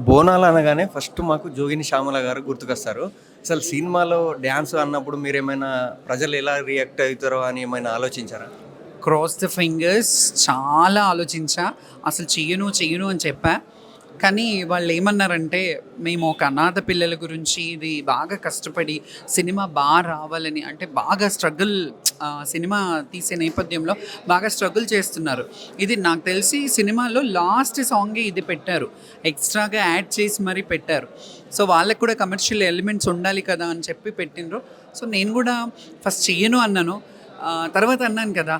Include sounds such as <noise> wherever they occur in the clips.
బోనాలు అనగానే ఫస్ట్ మాకు జోగిని శ్యామల గారు గుర్తుకొస్తారు. అసలు సినిమాలో డ్యాన్స్ అన్నప్పుడు మీరు ఏమైనా ప్రజలు ఎలా రియాక్ట్ అవుతారో అని ఏమైనా ఆలోచించారా? క్రాస్ ద ఫింగర్స్ చాలా ఆలోచించా. అసలు చెయ్యను చెయ్యను అని చెప్పా. కానీ వాళ్ళు ఏమన్నారంటే మేము ఒక అనాథ పిల్లల గురించి ఇది బాగా కష్టపడి సినిమా బాగా రావాలని అంటే బాగా స్ట్రగుల్ సినిమా తీసే నేపథ్యంలో బాగా స్ట్రగుల్ చేస్తున్నారు. ఇది నాకు తెలిసి సినిమాలో లాస్ట్ సాంగే ఇది పెట్టారు. ఎక్స్ట్రాగా యాడ్ చేసి మరీ పెట్టారు. సో వాళ్ళకు కూడా కమర్షియల్ ఎలిమెంట్స్ ఉండాలి కదా అని చెప్పి పెట్టినరు సో నేను కూడా ఫస్ట్ చేయను అన్నాను. తర్వాత అన్నాను కదా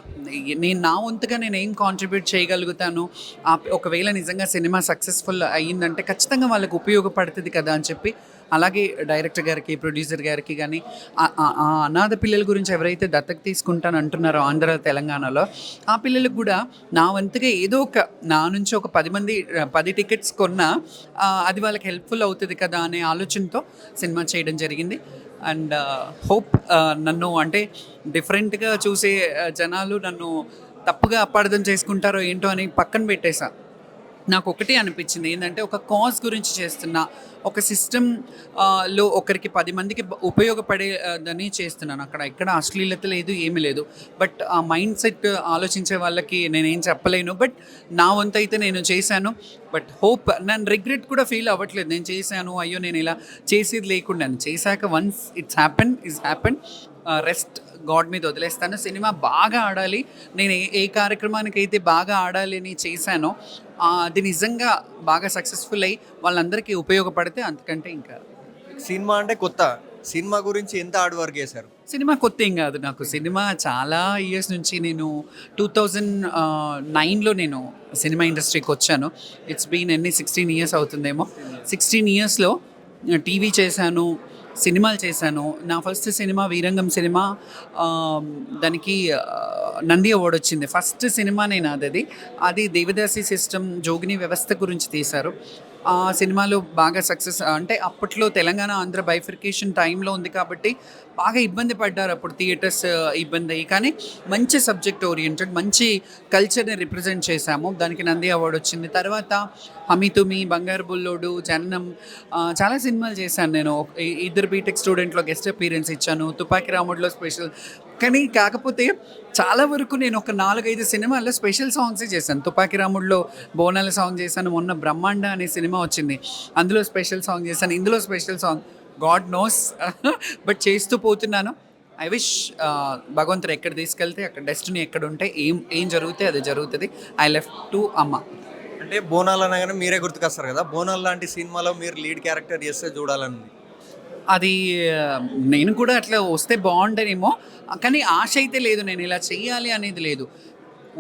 నేను నా వంతుగా నేను ఏం కాంట్రిబ్యూట్ చేయగలుగుతాను? ఒకవేళ నిజంగా సినిమా సక్సెస్ఫుల్ అయ్యిందంటే ఖచ్చితంగా వాళ్ళకి ఉపయోగపడుతుంది కదా అని చెప్పి అలాగే డైరెక్టర్ గారికి ప్రొడ్యూసర్ గారికి కానీ ఆ- అనాథ పిల్లల గురించి ఎవరైతే దత్తత తీసుకుంటాను అంటున్నారో ఆంధ్ర తెలంగాణలో ఆ పిల్లలకు కూడా నా వంతుగా ఏదో ఒక నా నుంచి ఒక పది మంది పది టికెట్స్ కొన్నా అది వాళ్ళకి హెల్ప్ఫుల్ అవుతుంది కదా అనే ఆలోచనతో సినిమా చేయడం జరిగింది. అండ్ uh, హోప్ uh, నన్ను అంటే డిఫరెంట్గా చూసే uh, జనాలు నన్ను తప్పుగా అపార్థం చేసుకుంటారో ఏంటో అని పక్కన పెట్టేశాను నాకు ఒకటే అనిపించింది. ఏంటంటే ఒక కాజ్ గురించి చేస్తున్నా ఒక సిస్టమ్లో ఒకరికి పది మందికి ఉపయోగపడేదని చేస్తున్నాను. అక్కడ ఎక్కడ అశ్లీలత లేదు ఏమీ లేదు. బట్ ఆ మైండ్ సెట్ ఆలోచించే వాళ్ళకి నేనేం చెప్పలేను. బట్ నా వంతు అయితే నేను చేశాను. బట్ హోప్ నన్ను రిగ్రెట్ కూడా ఫీల్ అవ్వట్లేదు. నేను చేశాను అయ్యో నేను ఇలా చేసేది లేకుండా. చేశాక once it's happen is happen rest god మీద వదిలేస్తాను. సినిమా బాగా ఆడాలి. నేను ఏ కార్యక్రమానికి అయితే బాగా ఆడాలి అని చేశానో అది నిజంగా బాగా సక్సెస్ఫుల్ అయ్యి వాళ్ళందరికీ ఉపయోగపడితే అంతకంటే ఇంకా. సినిమా అంటే కొత్త. సినిమా గురించి ఎంత హార్డ్ వర్క్ చేశారు? సినిమా కొత్త ఏం కాదు నాకు. సినిమా చాలా ఇయర్స్ నుంచి నేను టూ థౌజండ్ నైన్లో నేను సినిమా ఇండస్ట్రీకి వచ్చాను. ఇట్స్ బీన్ ఎన్ని సిక్స్టీన్ ఇయర్స్ అవుతుందేమో. సిక్స్టీన్ ఇయర్స్లో టీవీ చేశాను. సినిమాలు చేశాను. నా ఫస్ట్ సినిమా వీరంగం సినిమా దానికి నంది అవార్డు వచ్చింది. ఫస్ట్ సినిమా నేను అది అది దేవదాసి సిస్టమ్ జోగిని వ్యవస్థ గురించి తీశారు. ఆ సినిమాలో బాగా సక్సెస్ అంటే అప్పట్లో తెలంగాణ ఆంధ్ర బైఫికేషన్ టైంలో ఉంది కాబట్టి బాగా ఇబ్బంది పడ్డారు అప్పుడు థియేటర్స్ ఇబ్బంది. అయ్యి కానీ మంచి సబ్జెక్ట్ ఓరియంటెడ్ మంచి కల్చర్ని రిప్రజెంట్ చేశాము. దానికి నంది అవార్డు వచ్చింది. తర్వాత హమితుమి బంగారు బుల్లోడు జననం చాలా సినిమాలు చేశాను నేను. ఇద్దరు బీటెక్ స్టూడెంట్లో గెస్ట్ అపీరెన్స్ ఇచ్చాను. తుపాకి రాముడిలో స్పెషల్ కానీ కాకపోతే చాలా వరకు నేను ఒక నాలుగైదు సినిమాల్లో స్పెషల్ సాంగ్సే చేశాను. తుపాకి రాముడిలో బోనాల సాంగ్ చేశాను మొన్న బ్రహ్మాండ అనే సినిమా వచ్చింది. అందులో స్పెషల్ సాంగ్ చేశాను ఇందులో special song. God knows. <laughs> But చేస్తూ పోతున్నాను. ఐ విష్ భగవంతుడు ఎక్కడ తీసుకెళ్తే అక్కడ డెస్టినీ ఎక్కడ ఉంటే ఏం ఏం జరిగితే అది జరుగుతుంది. ఐ లెఫ్ట్ టు అమ్మ. అంటే బోనాలు అనగానే మీరే గుర్తుకొస్తారు కదా బోనాలు లాంటి సినిమాలో మీరు లీడ్ క్యారెక్టర్ చేస్తే చూడాలని అది నేను కూడా అట్లా వస్తే బాగుండేనేమో. కానీ ఆశ అయితే లేదు నేను ఇలా చెయ్యాలి అనేది లేదు.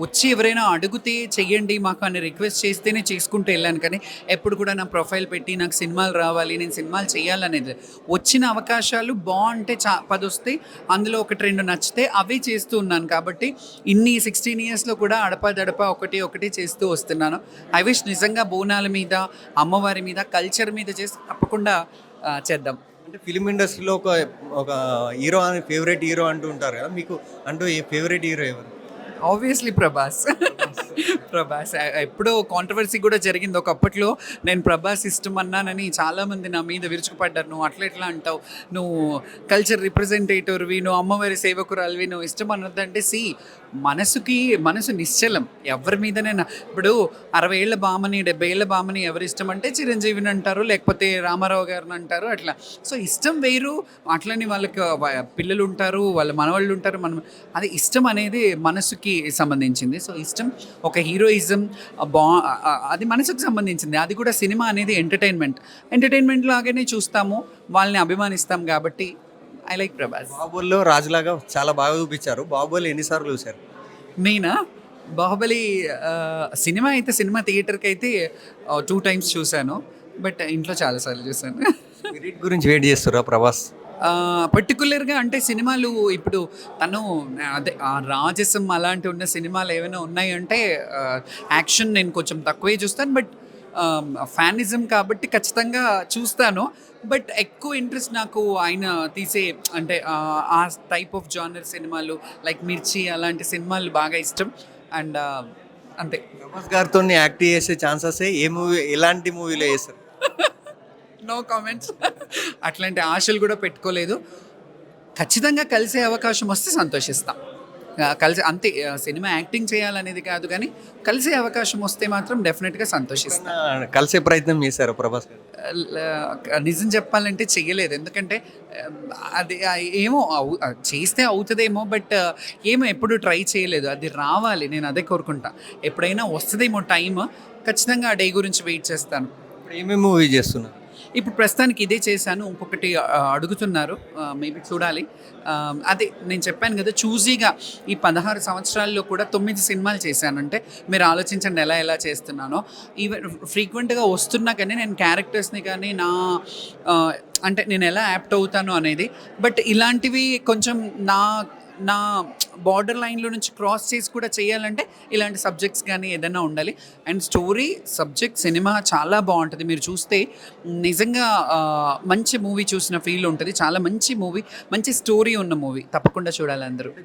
వచ్చి ఎవరైనా అడిగితే చెయ్యండి మాకు అని రిక్వెస్ట్ చేస్తేనే చేసుకుంటూ వెళ్ళాను. కానీ ఎప్పుడు కూడా నా ప్రొఫైల్ పెట్టి నాకు సినిమాలు రావాలి నేను సినిమాలు చేయాలనేది వచ్చిన అవకాశాలు బాగుంటే చా పది వస్తే అందులో ఒకటి రెండు నచ్చితే అవే చేస్తూ ఉన్నాను. కాబట్టి ఇన్ని సిక్స్టీన్ ఇయర్స్లో కూడా అడపదడప ఒకటి ఒకటి చేస్తూ వస్తున్నాను. ఐ విష్ నిజంగా బోనాల మీద అమ్మవారి మీద కల్చర్ మీద చేసి తప్పకుండా చేద్దాం. అంటే ఫిలిం ఇండస్ట్రీలో ఒక ఒక హీరో అని ఫేవరెట్ హీరో అంటూ ఉంటారు కదా మీకు అంటూ ఏ ఫేవరెట్ హీరో ఎవరు? ఆబ్వియస్లీ ప్రభాస్ ప్రభాస్ ఎప్పుడో కాంట్రవర్సీ కూడా జరిగింది. ఒకప్పట్లో నేను ప్రభాస్ ఇష్టం అన్నానని చాలామంది నా మీద విరుచుకుపడ్డారు. నువ్వు అట్లా ఎట్లా అంటావు? నువ్వు కల్చర్ రిప్రజెంటేటివ్వి నువ్వు అమ్మవారి సేవకురాలివి నువ్వు ఇష్టం అన్నదంటే సి మనసుకి మనసు నిశ్చలం. ఎవరి మీదనైనా. ఇప్పుడు అరవై ఏళ్ళ బామని డెబ్బై ఏళ్ళ బామని ఎవరు ఇష్టం అంటే చిరంజీవిని అంటారు లేకపోతే రామారావు గారిని అంటారు అట్లా. సో ఇష్టం వేరు. అట్లని వాళ్ళకి పిల్లలు ఉంటారు వాళ్ళ మనవాళ్ళు ఉంటారు మనం అది ఇష్టం అనేది మనసుకి సంబంధించింది. సో ఇష్టం ఒక హీరోయిజం బా అది మనసుకు సంబంధించింది. అది కూడా సినిమా అనేది ఎంటర్టైన్మెంట్. ఎంటర్టైన్మెంట్ లాగానే చూస్తాము వాళ్ళని అభిమానిస్తాం కాబట్టి ఐ లైక్ ప్రభాస్. బాహుబలిలో రాజులాగా చాలా బాగా చూపించారు. బాహుబలి ఎన్నిసార్లు చూశారు? నేనా? బాహుబలి సినిమా అయితే సినిమా థియేటర్కి అయితే టూ టైమ్స్ చూశాను. బట్ ఇంట్లో చాలాసార్లు చూశాను. గురించి వెయిట్ చేస్తారా ప్రభాస్? పర్టికులర్గా అంటే సినిమాలు ఇప్పుడు తను అదే ఆ రాజసం అలాంటి ఉన్న సినిమాలు ఏమైనా ఉన్నాయంటే యాక్షన్ నేను కొంచెం తక్కువే చూస్తాను. బట్ ఫ్యానిజం కాబట్టి ఖచ్చితంగా చూస్తాను. బట్ ఎక్కువ ఇంట్రెస్ట్ నాకు ఆయన తీసే అంటే ఆ, టైప్ ఆఫ్ జానర్ సినిమాలు లైక్ మిర్చి అలాంటి సినిమాలు బాగా ఇష్టం. అండ్ అంతే. ప్రభాస్ గారితో యాక్ట్ చేసే ఛాన్సెస్ ఏ మూవీ ఎలాంటి మూవీలో చేస్తారు? <laughs> No comments. అట్లాంటి ఆశలు కూడా పెట్టుకోలేదు. ఖచ్చితంగా కలిసే అవకాశం వస్తే సంతోషిస్తాం. కలిసి అంతే సినిమా యాక్టింగ్ చేయాలనేది కాదు కానీ కలిసే అవకాశం వస్తే మాత్రం డెఫినెట్గా సంతోషిస్తాం. ఆ, కలిసే ప్రయత్నం చేశారు ప్రభాస్ నిజం చెప్పాలంటే చెయ్యలేదు. ఎందుకంటే అది ఏమో చేస్తే అవుతుందేమో బట్ ఏమో ఎప్పుడు ట్రై చేయలేదు. అది రావాలి నేను అదే కోరుకుంటా. ఎప్పుడైనా వస్తుందేమో టైం ఖచ్చితంగా ఆ డే గురించి వెయిట్ చేస్తాను. ఇప్పుడు ఏమేమి మూవీ చేస్తున్నారు? ఇప్పుడు ప్రస్తుతానికి ఇదే చేశాను. ఇంకొకటి అడుగుతున్నారు. మేబీ చూడాలి. అదే నేను చెప్పాను కదా చూజీగా ఈ పదహారు సంవత్సరాల్లో కూడా తొమ్మిది సినిమాలు చేశానంటే మీరు ఆలోచించండి ఎలా ఎలా చేస్తున్నానో. ఈవెన్ ఫ్రీక్వెంట్గా వస్తున్నా కానీ నేను క్యారెక్టర్స్ని కానీ నా అంటే నేను ఎలా యాప్ట్ అవుతాను అనేది. బట్ ఇలాంటివి కొంచెం నా నా బార్డర్ లైన్లో నుంచి క్రాస్ చేసి కూడా చేయాలంటే ఇలాంటి సబ్జెక్ట్స్ కానీ ఏదైనా ఉండాలి. అండ్ స్టోరీ సబ్జెక్ట్ సినిమా చాలా బాగుంటుంది. మీరు చూస్తే నిజంగా మంచి మూవీ చూసిన ఫీల్ ఉంటుంది. చాలా మంచి మూవీ మంచి స్టోరీ ఉన్న మూవీ తప్పకుండా చూడాలి అందరూ.